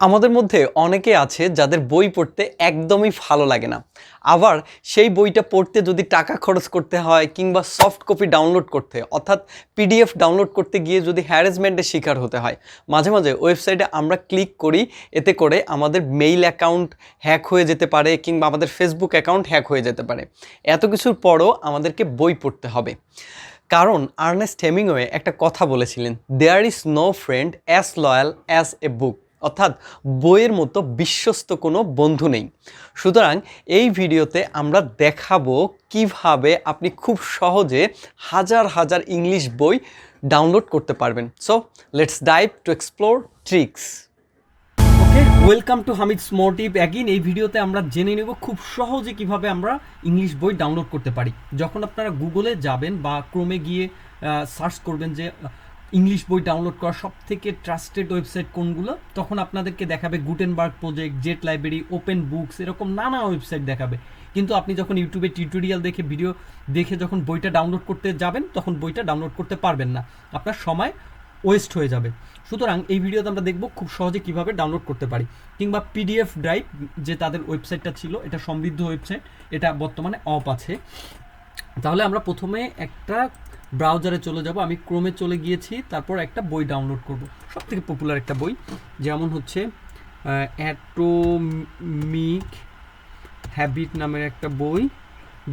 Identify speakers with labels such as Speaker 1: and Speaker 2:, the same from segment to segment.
Speaker 1: আমাদের মধ্যে অনেকে আছে যাদের বই পড়তে একদমই ভালো লাগে না। আবার সেই বইটা পড়তে যদি টাকা খরচ করতে হয় কিংবা সফট কপি ডাউনলোড করতে, অর্থাৎ পিডিএফ ডাউনলোড করতে গিয়ে যদি হ্যারাসমেন্টের শিকার হতে হয়, মাঝে মাঝে ওয়েবসাইটে আমরা ক্লিক করি, এতে করে আমাদের মেইল অ্যাকাউন্ট হ্যাক হয়ে যেতে পারে কিংবা আমাদের ফেসবুক অ্যাকাউন্ট হ্যাক হয়ে যেতে পারে। এত কিছুর পরও আমাদেরকে বই পড়তে হবে। কারণ আর্নেস্ট হেমিংওয়ে একটা কথা বলেছিলেন there is no friend as loyal as a book অর্থাৎ বইয়ের মতো বিশ্বস্ত কোনো বন্ধু নেই। সুতরাং এই ভিডিওতে আমরা দেখাবো কীভাবে আপনি খুব সহজে হাজার হাজার ইংলিশ বই ডাউনলোড করতে পারবেন। So let's dive to explore tricks okay welcome to Hamid Smartive again এই ভিডিওতে আমরা জেনে নেব খুব সহজে কীভাবে আমরা ইংলিশ বই ডাউনলোড করতে পারি। যখন আপনারা গুগলে যাবেন বা ক্রোমে গিয়ে সার্চ করবেন যে ইংলিশ বই ডাউনলোড করা সব থেকে ট্রাস্টেড ওয়েবসাইট কোনগুলো? তখন আপনাদেরকে দেখাবে Gutenberg project Z library open books এরকম নানা ওয়েবসাইট দেখাবে। কিন্তু আপনি যখন ইউটিউবে টিউটোরিয়াল দেখে ভিডিও দেখে যখন বইটা ডাউনলোড করতে যাবেন, তখন বইটা ডাউনলোড করতে পারবেন না। আপনার সময় ওয়েস্ট হয়ে যাবে। সুতরাং এই ভিডিওতে আমরা দেখব খুব সহজে কীভাবে ডাউনলোড করতে পারি। কিংবা পিডিএফ ড্রাইভ যে তাদের ওয়েবসাইটটা ছিল, এটা সমৃদ্ধ ওয়েবসাইট এটা বর্তমানে অফ আছে। তাহলে আমরা প্রথমে একটা ব্রাউজারে চলে যাব। আমি ক্রোমে চলে গিয়েছি, তারপর একটা বই ডাউনলোড করব। সব থেকে পপুলার একটা বই, যেমন হচ্ছে অ্যাটোমিক হ্যাবিট নামের একটা বই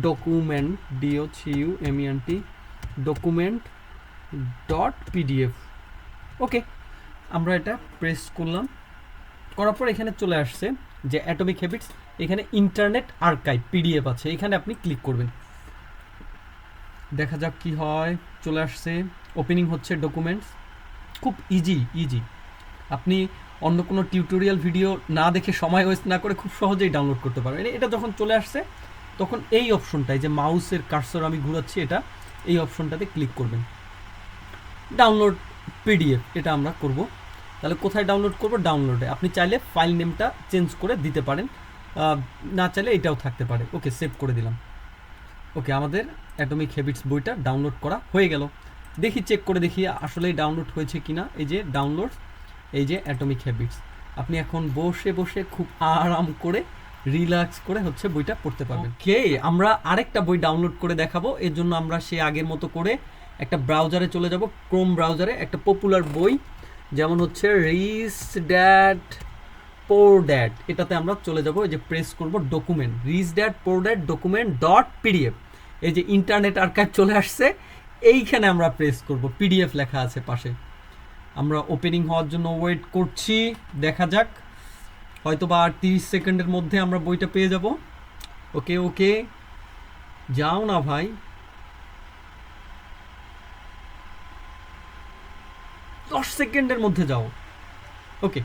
Speaker 1: document D O U M E N T document dot PDF okay আমরা এটা প্রেস করলাম। করার পর এখানে চলে আসছে যে অ্যাটমিক হ্যাবিটস এখানে ইন্টারনেট আর্কাইভ পিডিএফ আছে, এখানে আপনি ক্লিক করবেন। দেখা যাক কি হয়, চলে আসছে। ওপেনিং হচ্ছে ডকুমেন্টস খুব ইজি ইজি আপনি অন্য কোনো টিউটোরিয়াল ভিডিও না দেখে সময় ওয়েস্ট না করে খুব সহজেই ডাউনলোড করতে পারবেন এটা যখন চলে আসছে, তখন এই অপশনটায় যে মাউসের কার্সর আমি ঘুরাচ্ছি এটা, এই অপশনটাতে ক্লিক করবেন। ডাউনলোড পিডিএফ এটা আমরা করব। তাহলে কোথায় ডাউনলোড করব? ডাউনলোডে আপনি চাইলে ফাইল নেমটা চেঞ্জ করে দিতে পারেন। না চাইলে এটাও থাকতে পারে। ওকে সেভ করে দিলাম। ওকে, আমাদের অ্যাটমিক হ্যাবিটস বইটা ডাউনলোড করা হয়ে গেল। দেখি চেক করে দেখি আসলেই ডাউনলোড হয়েছে কিনা। এই যে ডাউনলোড এই যে অ্যাটমিক হ্যাবিটস আপনি এখন বসে বসে খুব আরাম করে রিল্যাক্স করে হচ্ছে বইটা পড়তে পারবেন। কে আমরা আরেকটা বই ডাউনলোড করে দেখাবো। এর জন্য আমরা সে আগের মতো করে একটা ব্রাউজারে চলে যাব ক্রোম ব্রাউজারে একটা পপুলার বই, যেমন হচ্ছে রিস ড্যাট পোর ড্যাট এটাতে আমরা চলে যাব, এই যে প্রেস করব document Rhys that poor that document dot PDF এই যে ইন্টারনেট আর্কাইভ চলে আসছে, এইখানে আমরা প্রেস করব। পিডিএফ লেখা আছে পাশে। আমরা ওপেনিং হওয়ার জন্য ওয়েট করছি, দেখা যাক। হয়তো বা আর তিরিশ সেকেন্ডের মধ্যে আমরা বইটা পেয়ে যাব। ওকে ওকে যাও না ভাই। দশ সেকেন্ডের মধ্যে যাও। ওকে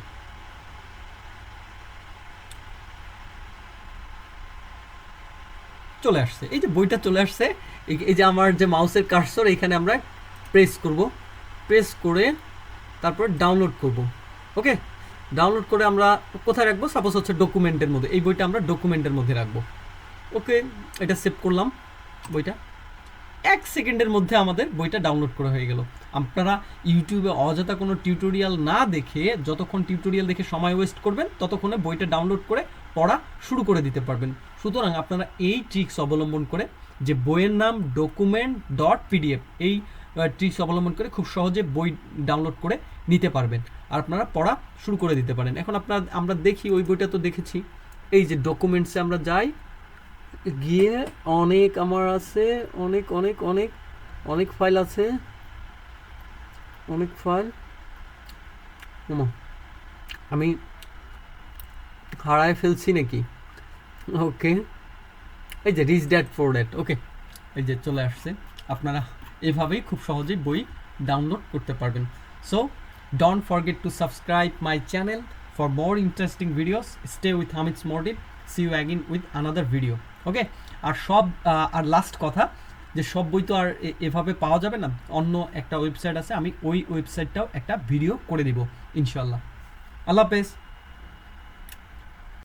Speaker 1: চলে আসছে। এই যে বইটা চলে আসছে, এই যে আমার যে মাউসের কার্সর এখানে আমরা প্রেস করব। প্রেস করে তারপর ডাউনলোড করব। ওকে ডাউনলোড করে আমরা কোথায় রাখব? সাপোজ হচ্ছে ডকুমেন্টের মধ্যে। এই বইটা আমরা ডকুমেন্টের মধ্যে রাখব। ওকে এটা সেভ করলাম বইটা। এক সেকেন্ডের মধ্যে আমাদের বইটা ডাউনলোড করা হয়ে গেল। আপনারা ইউটিউবে অযথা কোনো টিউটোরিয়াল না দেখে যতক্ষণ টিউটোরিয়াল দেখে সময় ওয়েস্ট করবেন, ততক্ষণে বইটা ডাউনলোড করে পড়া শুরু করে দিতে পারবেন। সুতরাং আপনারা এই ট্রিক্স অবলম্বন করে যে বইয়ের নাম ডকুমেন্ট ডট পিডিএফ এই ট্রিক্স অবলম্বন করে খুব সহজে বই ডাউনলোড করে নিতে পারবেন। আর আপনারা পড়া শুরু করে দিতে পারেন। এখন আপনার, আমরা দেখি, ওই বইটা তো দেখেছি। এই যে ডকুমেন্টসে আমরা যাই, গিয়ে অনেক আমার আছে, অনেক অনেক অনেক অনেক ফাইল আছে। অনেক ফাইল আমি হারায় ফেলছি নাকি? ওকে। এই যে rich that four that okay. এই যে, চলে আসছে। আপনারা এভাবেই খুব সহজেই বই ডাউনলোড করতে পারবেন। So don't forget to subscribe my channel for more interesting videos stay with Hamid Smartive see you again with another video okay আর সব আর লাস্ট কথা যে সব বই তো আর এভাবে পাওয়া যাবে না। অন্য একটা ওয়েবসাইট আছে, আমি ওই ওয়েবসাইটটাও একটা ভিডিও করে দিব ইনশাল্লাহ আল্লাহ হাফেজ।